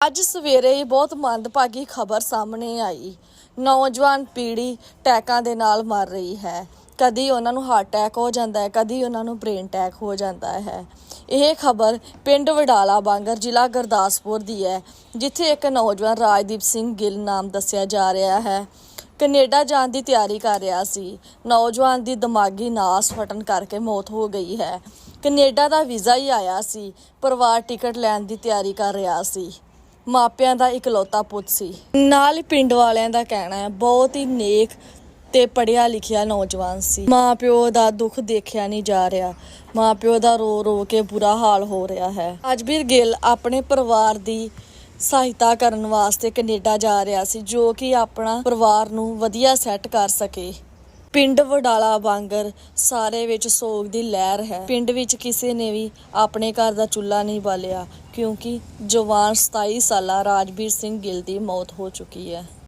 ਅੱਜ ਸਵੇਰੇ ਹੀ ਬਹੁਤ ਮੰਦਭਾਗੀ ਖਬਰ ਸਾਹਮਣੇ ਆਈ। ਨੌਜਵਾਨ ਪੀੜ੍ਹੀ ਟੈਕਾਂ ਦੇ ਨਾਲ ਮਰ ਰਹੀ ਹੈ। ਕਦੀ ਉਹਨਾਂ ਨੂੰ ਹਾਰਟ ਅਟੈਕ ਹੋ ਜਾਂਦਾ ਹੈ, ਕਦੀ ਉਹਨਾਂ ਨੂੰ ਬ੍ਰੇਨ ਅਟੈਕ ਹੋ ਜਾਂਦਾ ਹੈ। ਇਹ ਖਬਰ ਪਿੰਡ ਵਡਾਲਾ ਬਾਂਗਰ ਜ਼ਿਲ੍ਹਾ ਗੁਰਦਾਸਪੁਰ ਦੀ ਹੈ, ਜਿੱਥੇ ਇੱਕ ਨੌਜਵਾਨ ਰਾਜਦੀਪ ਸਿੰਘ ਗਿੱਲ ਨਾਮ ਦੱਸਿਆ ਜਾ ਰਿਹਾ ਹੈ। ਕੈਨੇਡਾ ਜਾਣ ਦੀ ਤਿਆਰੀ ਕਰ ਰਿਹਾ ਸੀ। ਨੌਜਵਾਨ ਦੀ ਦਿਮਾਗੀ ਨਾਸ ਫਟਣ ਕਰਕੇ ਮੌਤ ਹੋ ਗਈ ਹੈ। ਕੈਨੇਡਾ ਦਾ ਵੀਜ਼ਾ ਹੀ ਆਇਆ ਸੀ, ਪਰਿਵਾਰ ਟਿਕਟ ਲੈਣ ਦੀ ਤਿਆਰੀ ਕਰ ਰਿਹਾ ਸੀ। ਮਾਪਿਆਂ ਦਾ ਇਕਲੌਤਾ ਪੁੱਤ ਸੀ। ਨਾਲ ਪਿੰਡ ਵਾਲਿਆਂ ਦਾ ਕਹਿਣਾ ਹੈ, ਬਹੁਤ ਹੀ ਨੇਕ ਤੇ ਪੜਿਆ ਲਿਖਿਆ ਨੌਜਵਾਨ ਸੀ। ਮਾਪਿਓ ਦਾ ਦੁੱਖ ਦੇਖਿਆ ਨਹੀਂ ਜਾ ਰਿਹਾ। ਮਾਪਿਓ ਦਾ ਰੋ ਰੋ ਕੇ ਬੁਰਾ ਹਾਲ ਹੋ ਰਿਹਾ ਹੈ। ਅਜਬੀਰ ਗਿੱਲ ਆਪਣੇ ਪਰਿਵਾਰ ਦੀ ਸਹਾਇਤਾ ਕਰਨ ਵਾਸਤੇ ਕੈਨੇਡਾ ਜਾ ਰਿਹਾ ਸੀ, ਜੋ ਕਿ ਆਪਣਾ ਪਰਿਵਾਰ ਨੂੰ ਵਧੀਆ ਸੈੱਟ ਕਰ ਸਕੇ। ਪਿੰਡ ਵਡਾਲਾ ਬਾਂਗਰ ਸਾਰੇ ਵਿੱਚ ਸੋਗ ਦੀ ਲਹਿਰ ਹੈ। ਪਿੰਡ ਵਿੱਚ ਕਿਸੇ ਨੇ ਵੀ ਆਪਣੇ ਘਰ ਦਾ ਚੁੱਲ੍ਹਾ ਨਹੀਂ ਬਾਲਿਆ, ਕਿਉਂਕਿ ਜਵਾਨ 27 ਸਾਲਾ ਰਾਜਵੀਰ ਸਿੰਘ ਗਿੱਲ ਦੀ ਮੌਤ ਹੋ ਚੁੱਕੀ ਹੈ।